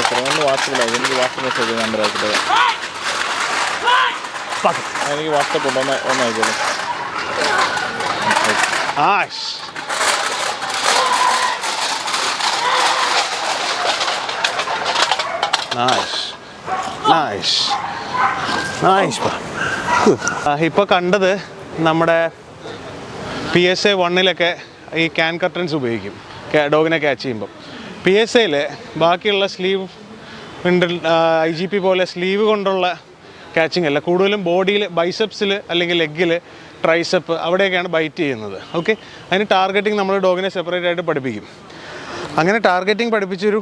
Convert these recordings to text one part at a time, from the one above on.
ഒന്ന് വാട്സപ്പിൽ അയക്കും എനിക്ക് വാട്സപ്പ് മെസ്സേജ് നമ്പർ ആക്കിയിട്ട് എനിക്ക് വാട്സപ്പ് ഉണ്ട്. ഒന്ന് ഒന്ന് ആഷ് നൈസ് നൈസ് നൈസ് ഇപ്പോൾ കണ്ടത് നമ്മുടെ പി എസ് എ വണ്ണിലൊക്കെ ഈ ക്യാൻ കർട്ടൻസ് ഉപയോഗിക്കും. ഡോഗിനെ ക്യാച്ച് ചെയ്യുമ്പോൾ പി എസ് എയിൽ ബാക്കിയുള്ള സ്ലീവ് ഉണ്ട് ഐ ജി പി പോലെ സ്ലീവ് കൊണ്ടുള്ള ക്യാച്ചിങ് അല്ല. കൂടുതലും ബോഡിയിൽ ബൈസെപ്സിൽ അല്ലെങ്കിൽ ലെഗിൽ ട്രൈസെപ്പ് അവിടെയൊക്കെയാണ് ബൈറ്റ് ചെയ്യുന്നത്. ഓക്കെ അതിന് ടാർഗറ്റിംഗ് നമ്മൾ ഡോഗിനെ സെപ്പറേറ്റ് ആയിട്ട് പഠിപ്പിക്കും. അങ്ങനെ ടാർഗറ്റിംഗ് പഠിപ്പിച്ചൊരു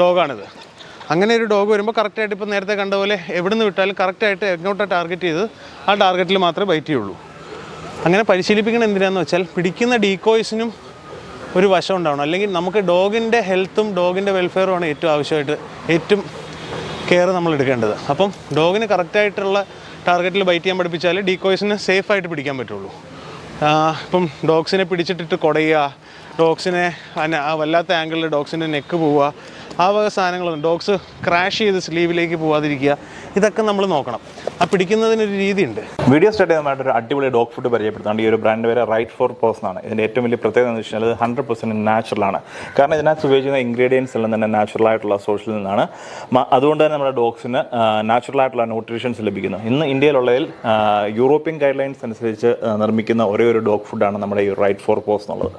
ഡോഗാണിത് അങ്ങനെ ഒരു ഡോഗ് വരുമ്പോൾ കറക്റ്റായിട്ട് ഇപ്പോൾ നേരത്തെ കണ്ട പോലെ എവിടെ നിന്ന് വിട്ടാലും കറക്റ്റായിട്ട് എങ്ങോട്ടാണ് ടാർഗറ്റ് ചെയ്ത് ആ ടാർഗറ്റിൽ മാത്രമേ ബൈറ്റ് ചെയ്യുള്ളൂ. അങ്ങനെ പരിശീലിപ്പിക്കണം എന്തിനാന്ന് വെച്ചാൽ പിടിക്കുന്ന ഡീകോയ്സിനും ഒരു വശം ഉണ്ടാവണം. അല്ലെങ്കിൽ നമുക്ക് ഡോഗിന്റെ ഹെൽത്തും ഡോഗിന്റെ വെൽഫെയറുമാണ് ഏറ്റവും ആവശ്യമായിട്ട് ഏറ്റവും കെയർ നമ്മൾ എടുക്കേണ്ടത്. അപ്പം ഡോഗിന് കറക്റ്റായിട്ടുള്ള ടാർഗറ്റിൽ ബൈറ്റ് ചെയ്യാൻ പഠിപ്പിച്ചാൽ ഡീക്കോയ്സിന് സേഫായിട്ട് പിടിക്കാൻ പറ്റുള്ളൂ. ഇപ്പം ഡോഗ്സിനെ പിടിച്ചിട്ടിട്ട് കുടയുക ഡോഗ്സിനെ വല്ലാത്ത ആംഗിളിൽ ഡോഗ്സിന്റെ നെക്ക് പോവുക ആ വക സാധനങ്ങളൊന്നും ഡോഗ്സ് ക്രാഷ് ചെയ്ത് സ്ലീവിലേക്ക് പോവാതിരിക്കുക ഇതൊക്കെ നമ്മൾ നോക്കണം. ആ പിടിക്കുന്നതിനൊരു രീതിയുണ്ട്. വീഡിയോ സ്റ്റാർട്ട് ചെയ്യുന്നതായിട്ട് ഒരു അടിപൊളി ഡോഗ് ഫുഡ് പരിചയപ്പെടുത്താണ്ട് ഈ ഒരു ബ്രാൻഡ് പേര് റൈറ്റ് ഫോർ പേഴ്സൺ ആണ് ഇതിന്റെ ഏറ്റവും വലിയ പ്രത്യേകത എന്ന് വെച്ചാൽ ഹൺഡ്രഡ് പെർസെന്റ് നാച്ചുറൽ ആണ്. കാരണം ഇതിനകത്ത് ഉപയോഗിക്കുന്ന ഇൻഗ്രീഡിയൻസ് എല്ലാം തന്നെ നാച്ചുറൽ ആയിട്ടുള്ള സോഴ്സിൽ നിന്നാണ്. അതുകൊണ്ട് തന്നെ നമ്മുടെ ഡോഗ്സിന് നാച്ചുറൽ ആയിട്ടുള്ള ന്യൂട്രീഷൻസ് ലഭിക്കുന്നു. ഇന്ന് ഇന്ത്യയിലുള്ളതിൽ യൂറോപ്യൻ ഗൈഡ് ലൈൻസ് അനുസരിച്ച് നിർമ്മിക്കുന്ന ഒരേ ഒരു ഡോഗ് ഫുഡാണ് നമ്മുടെ ഈ റൈറ്റ് ഫോർ പോസ് എന്നുള്ളത്.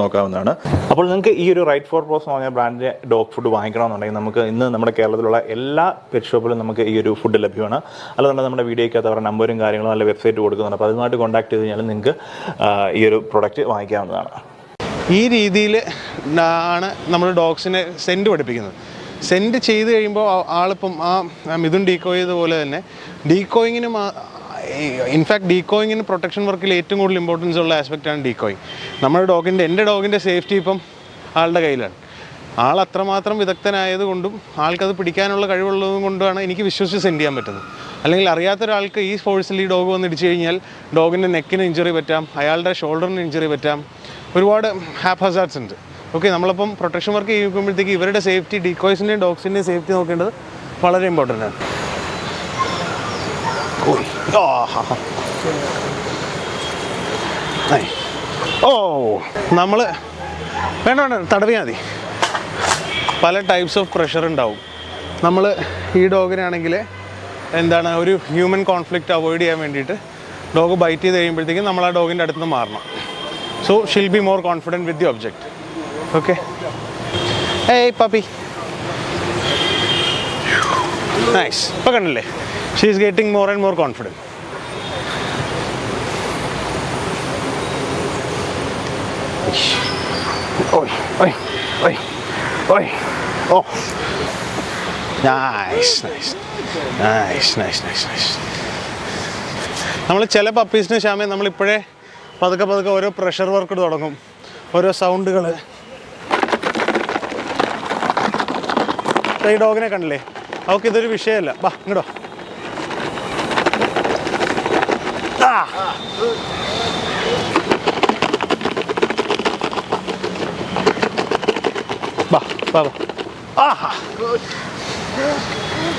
നോക്കാവുന്നതാണ്. അപ്പോൾ നിങ്ങൾക്ക് ഈ ഒരു റൈറ്റ് ഫോർ പ്രോസ് എന്ന് പറഞ്ഞ ബ്രാൻഡിന്റെ ഡോഗ് ഫുഡ് വാങ്ങിക്കണമെന്നുണ്ടെങ്കിൽ നമുക്ക് ഇന്ന് നമ്മുടെ കേരളത്തിലുള്ള എല്ലാ പെറ്റ് ഷോപ്പിലും നമുക്ക് ഈ ഒരു ഫുഡ് ലഭ്യമാണ്. അല്ലാതെ നമ്മുടെ വീഡിയോയ്ക്കകത്ത് അവരുടെ നമ്പറും കാര്യങ്ങളും നല്ല വെബ്സൈറ്റ് കൊടുക്കുന്നുണ്ട് അപ്പോൾ അതുമായിട്ട് കോൺടാക്ട് ചെയ്ത് കഴിഞ്ഞാൽ നിങ്ങൾക്ക് ഈ ഒരു പ്രൊഡക്റ്റ് വാങ്ങിക്കാവുന്നതാണ്. ഈ രീതിയിൽ ആണ് നമ്മൾ ഡോഗ്സിനെ സെന്റ് പഠിപ്പിക്കുന്നത്. സെന്റ് ചെയ്ത് കഴിയുമ്പോൾ ആളിപ്പം ആ മിഥുൻ ഡീകോയ് ചെയ്തപോലെ തന്നെ ഡീകോയിങ്ങിനും ഇൻഫാക്ട് ഡീകോയിങ്ങിന് പ്രൊട്ടക്ഷൻ വർക്കിൽ ഏറ്റവും കൂടുതൽ ഇമ്പോർട്ടൻസ് ഉള്ള ആസ്പെക്റ്റാണ് ഡീകോയിങ് നമ്മുടെ ഡോഗിന്റെ എന്റെ ഡോഗിന്റെ സേഫ്റ്റി ഇപ്പം ആളുടെ കയ്യിലാണ്. ആൾ അത്രമാത്രം വിദഗ്ധനായതുകൊണ്ടും ആൾക്കത് പിടിക്കാനുള്ള കഴിവുള്ളതും കൊണ്ടാണ് എനിക്ക് വിശ്വസിച്ച് സെൻഡ് ചെയ്യാൻ പറ്റുന്നത്. അല്ലെങ്കിൽ അറിയാത്ത ഒരാൾക്ക് ഈ ഫോഴ്സിൽ ഈ ഡോഗ് വന്ന് ഇടിച്ചു കഴിഞ്ഞാൽ ഡോഗിന്റെ നെക്കിന് ഇഞ്ചുറി പറ്റാം അയാളുടെ ഷോൾഡറിന് ഇഞ്ചുറി പറ്റാം. ഒരുപാട് ഹാപ്പ് ഹസാർട്സ് ഉണ്ട്. ഓക്കെ നമ്മളിപ്പം പ്രൊട്ടക്ഷൻ വർക്ക് ചെയ്യുമ്പോഴത്തേക്ക് ഇവരുടെ സേഫ്റ്റി ഡീകോയ്സിന്റെയും ഡോഗ്സിന്റെയും സേഫ്റ്റി നോക്കേണ്ടത് വളരെ ഇമ്പോർട്ടന്റ് ആണ്. ഓയ്. Oh. ഓ നമ്മൾ വേണ്ട വേണ്ട തടവിയാൽ മതി. പല ടൈപ്സ് ഓഫ് പ്രഷർ ഉണ്ടാവും. നമ്മൾ ഈ ഡോഗിനാണെങ്കിൽ എന്താണ് ഒരു ഹ്യൂമൻ കോൺഫ്ലിക്റ്റ് അവോയ്ഡ് ചെയ്യാൻ വേണ്ടിയിട്ട് ഡോഗ് ബൈറ്റ് ചെയ്ത് കഴിയുമ്പോഴത്തേക്കും നമ്മൾ ആ ഡോഗിന്റെ അടുത്ത് നിന്ന് മാറണം. So she'll be more confident with the object okay ഏയ് പപ്പി നൈസ് ഇപ്പം കണ്ടില്ലേ? She is getting more and more confident ഓയ് ഓയ് ഓയ് ഓയ് ഓ nice nice nice nice nice nice നമ്മൾ ചില പപ്പീസിന് ശ്യാമേ നമ്മളിപ്പോഴേ പതുക്കെ പതുക്കെ ഓരോ പ്രഷർ വർക്ക് തുടങ്ങും. ഓരോ സൗണ്ടുകൾ ഈ ഡോഗിനെ കണ്ടില്ലേ? അവൾക്ക് ഇതൊരു വിഷയമല്ല ബാ ഇങ്ങടോ ആ ബാ ബാ ബാ ആഹാ.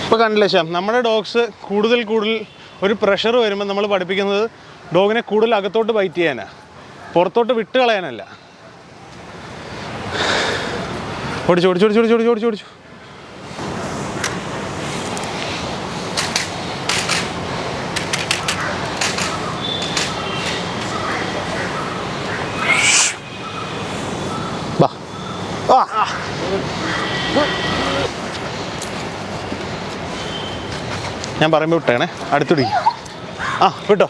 ഇപ്പോൾ കണ്ടില്ലേ ശ്യാം നമ്മുടെ ഡോഗ്സ് കൂടുതൽ കൂടുതൽ ഒരു പ്രഷർ വരുമ്പോൾ നമ്മൾ പഠിപ്പിക്കുന്നത് ഡോഗിനെ കൂടുതൽ അകത്തോട്ട് ബൈറ്റ് ചെയ്യാനാണ് പുറത്തോട്ട് വിട്ട് കളയാനല്ല. ഓടിച്ചു ഓടിച്ചു ഓടിച്ചു ഓടിച്ചു ഓടിച്ചു ഓടിച്ചു. ഞാൻ പറയുമ്പോൾ വിട്ടേണേ. അടുത്തിടി. ആ വിട്ടോ.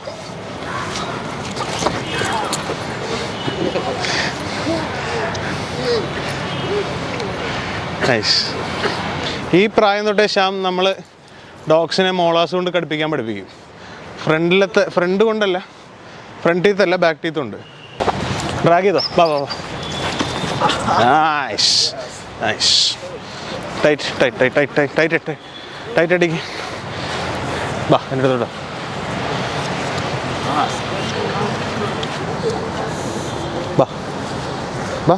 നൈസ് ഈ പ്രായം തൊട്ടേ ശ്യാം നമ്മൾ ഡോഗ്സിനെ മോളാസ് കൊണ്ട് കടുപ്പിക്കാൻ പഠിപ്പിക്കും. ഫ്രണ്ടിലത്തെ ഫ്രണ്ട് കൊണ്ടല്ല ഫ്രണ്ട് ടീത്ത് അല്ല ബാക്ക് ടീത്ത് ഉണ്ട്. ഡ്രാഗ് ചെയ്തോ? വാ വാ nice nice tight tight tight tight tight tight tight അടിക്കും. വാ എന്റെ അടുത്തോട്ടോ വാ. വാ.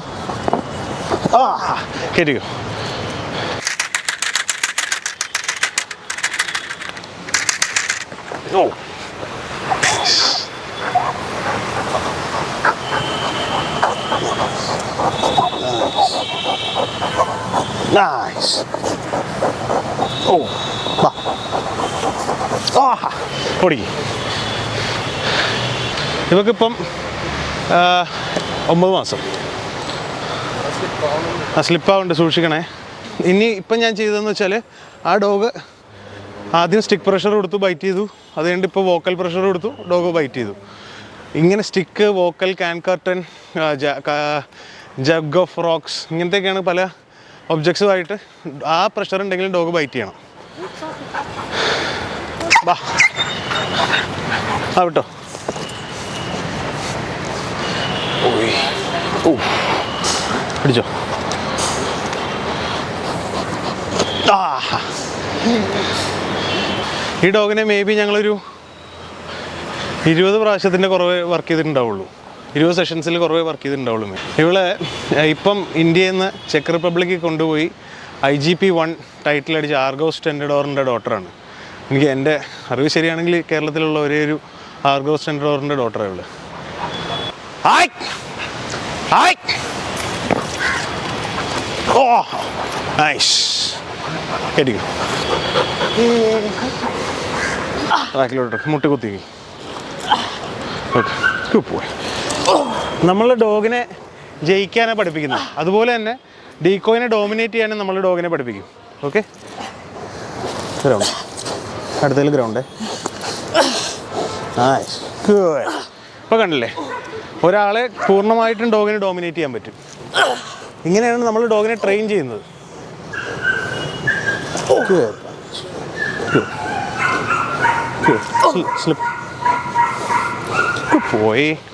ആ കയറ്റിക്കോ ഓ. നൈസ് ഓ. വാ. ആ ഓടിക്ക് ഇവക്കിപ്പം ഒമ്പത് മാസം. ആ സ്ലിപ്പാവുണ്ട് സൂക്ഷിക്കണേ. ഇനി ഇപ്പം ഞാൻ ചെയ്തതെന്ന് വെച്ചാൽ ആ ഡോഗ് ആദ്യം സ്റ്റിക്ക് പ്രഷർ കൊടുത്തു ബൈറ്റ് ചെയ്തു. അത് കഴിഞ്ഞിട്ട് ഇപ്പോൾ വോക്കൽ പ്രഷർ കൊടുത്തു ഡോഗ് ബൈറ്റ് ചെയ്തു. ഇങ്ങനെ stick vocal can curtain jug of rocks ഇങ്ങനത്തെയൊക്കെയാണ് പല ഒബ്ജക്ട്സുമായിട്ട് ആ പ്രഷർ ഉണ്ടെങ്കിലും ഡോഗ് ബൈറ്റ് ചെയ്യണം. ബാ ആ വിട്ടോ. പിടിച്ചോ. ഈ ഡോഗിനെ മേ ബി ഞങ്ങളൊരു ഇരുപത് പ്രാവശ്യത്തിന്റെ കുറവ് വർക്ക് ചെയ്തിട്ടുണ്ടാവുള്ളൂ. ഇരുപത് സെഷൻസിൽ കുറവേ വർക്ക് ചെയ്തിട്ടുണ്ടാവുള്ളൂ ഇവളെ ഇപ്പം ഇന്ത്യയിൽ നിന്ന് ചെക്ക് റിപ്പബ്ലിക്കിൽ കൊണ്ടുപോയി I G P one title അടിച്ച ആർഗോസ് ടെൻഡഡോറിന്റെ ഡോട്ടറാണ് എനിക്ക് എന്റെ അറിവ് ശരിയാണെങ്കിൽ കേരളത്തിലുള്ള ഒരേ ഒരു ആർഗോ സെൻട്രോറിന്റെ ഡോട്ടറേ ഉള്ളൂ. ഹായ്! ഹായ്! ഓ മുട്ടി നമ്മൾ ഡോഗിനെ ജയിക്കാനാണ് പഠിപ്പിക്കുന്നത് അതുപോലെ തന്നെ ഡീക്കോയിനെ ഡോമിനേറ്റ് ചെയ്യാനും നമ്മൾ ഡോഗിനെ പഠിപ്പിക്കും. ഓക്കെ? ഗ്രൗണ്ട് അടുത്തതിൽ ഗ്രൗണ്ട് ഇപ്പൊ ഇപ്പോൾ കണ്ടില്ലേ? ഒരാളെ പൂർണമായിട്ടും ഡോഗിനെ ഡോമിനേറ്റ് ചെയ്യാൻ പറ്റും. ഇങ്ങനെയാണ് നമ്മൾ ഡോഗിനെ ട്രെയിൻ ചെയ്യുന്നത്. Slip Good.